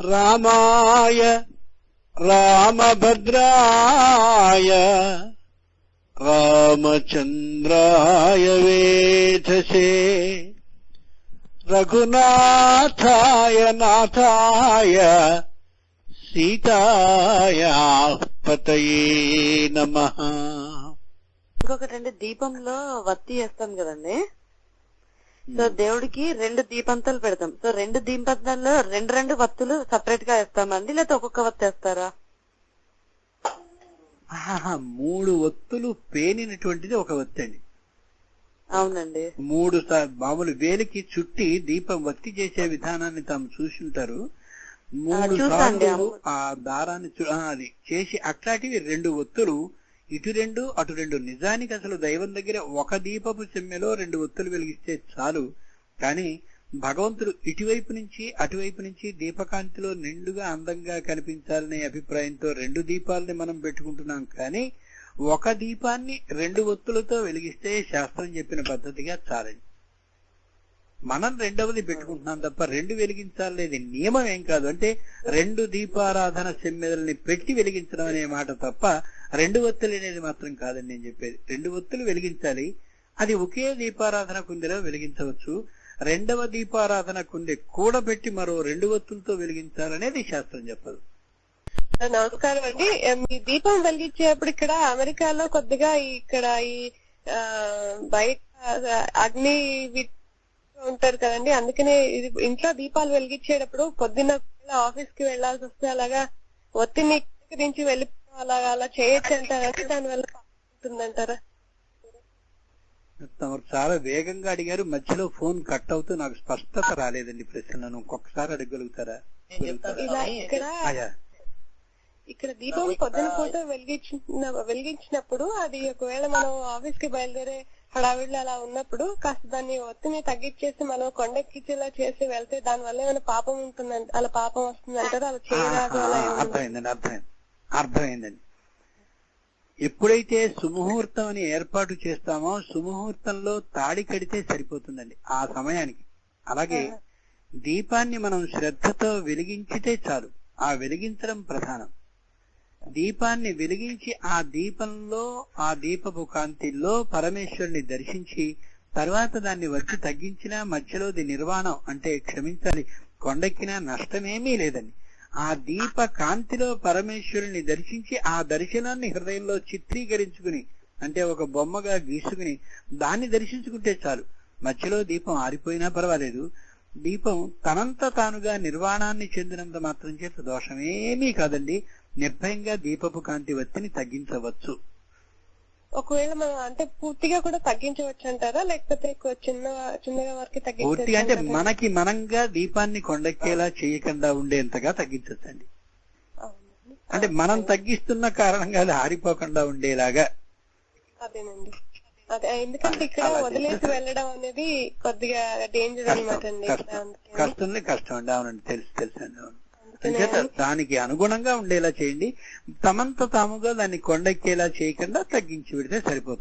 రామాయ రామభద్రాయ రామచంద్రాయ వేధసే. రఘునాథాయ నాథాయ సీతాయ పతయే నమః. ఇంకొకటి దీపంలో వత్తి వేస్తాం కదండి. సో దేవుడికి రెండు దీపంతాలు పెడతాం. సో రెండు దీపంతాల్లో రెండు రెండు వత్తులు సపరేట్గా వేస్తామండి? లేకపోతే ఒక్కొక్క వత్తి వేస్తారా? మూడు ఒత్తులు పేనినటువంటిది ఒక ఒత్తి అండి అవునండి. మూడు మామూలు వేలికి చుట్టి దీపం వత్తి చేసే విధానాన్ని తాము చూసుంటారు. మూడు చూసాండి, సార్లు. ఆ దారాన్ని అది చేసి అట్లాంటివి రెండు ఒత్తులు ఇటు రెండు అటు రెండు నిజానికి అసలు దైవం దగ్గర ఒక దీపపు చెమ్మెలో రెండు ఒత్తులు వెలిగిస్తే చాలు. కానీ భగవంతుడు ఇటువైపు నుంచి అటువైపు నుంచి దీపకాంతిలో నిండుగా అందంగా కనిపించాలనే అభిప్రాయంతో రెండు దీపాలని మనం పెట్టుకుంటున్నాం. కానీ ఒక దీపాన్ని రెండు ఒత్తులతో వెలిగిస్తే శాస్త్రం చెప్పిన పద్ధతిగా చాలండి. మనం రెండవది పెట్టుకుంటున్నాం తప్ప రెండు వెలిగించాలనేది నియమం ఏం కాదు. అంటే రెండు దీపారాధన సెమ్మెదల్ని పెట్టి వెలిగించడం అనే మాట తప్ప రెండు ఒత్తులు అనేది మాత్రం కాదని నేను చెప్పేది. రెండు ఒత్తులు వెలిగించాలి. అది ఒకే దీపారాధన కుందిలో వెలిగించవచ్చు. రెండవ దీపారాధన కుంది కూడబెట్టి మరో రెండు ఒత్తులతో వెలిగించాలనేది శాస్త్రం చెప్పదు. నమస్కారం అండి. మీ దీపం వెలిగించేటప్పుడు ఇక్కడ అమెరికాలో కొద్దిగా ఇక్కడ ఈ బయట అగ్ని ఉంటారు కదండి. అందుకనే ఇది ఇంట్లో దీపాలు వెలిగించేటప్పుడు పొద్దున్న ఆఫీస్కి వెళ్ళాల్సి వస్తే అలాగా ఒత్తిడి నుంచి వెళ్ళి అలాగా అలా చేయొచ్చు అంటారా దానివల్ల ఉంటుందంటారా తమరు చాలా వేగంగా అడిగారు. మధ్యలో ఫోన్ కట్ అవుతూ నాకు స్పష్టత రాలేదండి ప్రశ్నలను ఇంకొకసారి అడగలుగుతారా ఇక్కడ దీపం పొద్దున పూట వెలిగించిన వెలిగించినప్పుడు అది ఒకవేళ మనం ఆఫీస్కి బయలుదేరే హడావిడిలో అలా ఉన్నప్పుడు కాస్త దాన్ని ఒత్తిని తగ్గించేసి మనం కొండెక్కించేలా చేసి వెళ్తే దాని వల్ల ఏమైనా పాపం ఉంటుందంట అలా పాపం వస్తుందంటారు? అలా చేయరాదు అలా ఆహా, ఏమన్నా అర్థమైందండి అర్థమైంది. అర్థమైందండి. ఎప్పుడైతే సుముహూర్తం అని ఏర్పాటు చేస్తామో సుముహూర్తంలో తాడి కడితే సరిపోతుందండి ఆ సమయానికి. అలాగే దీపాన్ని మనం శ్రద్ధతో వెలిగించితే చాలు ఆ వెలిగించడం ప్రధానం. దీపాన్ని వెలిగించి ఆ దీపంలో ఆ దీపపు కాంతిలో పరమేశ్వరుని దర్శించి తర్వాత దాన్ని వచ్చి తగ్గించినా మధ్యలోది నిర్వాణం అంటే క్షమించాలి కొండెక్కినా నష్టమేమీ లేదండి. ఆ దీప కాంతిలో పరమేశ్వరుని దర్శించి ఆ దర్శనాన్ని హృదయంలో చిత్రీకరించుకుని అంటే ఒక బొమ్మగా గీసుకుని దాన్ని దర్శించుకుంటే చాలు. మధ్యలో దీపం ఆరిపోయినా పర్వాలేదు. దీపం తనంత తానుగా నిర్వాణాన్ని చెందినంత మాత్రం చేత దోషమేమీ కాదండి. నిర్భయంగా దీపపు కాంతి వత్తిని తగ్గించవచ్చు. ఒకవేళ మనం అంటే పూర్తిగా కూడా తగ్గించవచ్చు అంటారా లేకపోతే చిన్న చిన్నగా వరకు పూర్తిగా అంటే తగ్గించవచ్చు మనకి మనంగా దీపాన్ని కొండెక్కేలా చేయకుండా ఉండేంతగా తగ్గించచ్చండి. అంటే మనం తగ్గిస్తున్న కారణంగా అది ఆరిపోకుండా ఉండేలాగా. అదేనండి. అదే ఎందుకంటే ఇక్కడ వదిలేసి వెళ్ళడం అనేది కొద్దిగా డేంజర్ అనమాట అండి. కష్టం. కష్టం అండి. అవునండి. తెలుసు తెలుసు అండి. అవును. అంచేత దానికి అనుగుణంగా ఉండేలా చేయండి. తమంత తాముగా దాన్ని కొండెక్కేలా చేయకుండా తగ్గించి పెడితే సరిపోతుంది.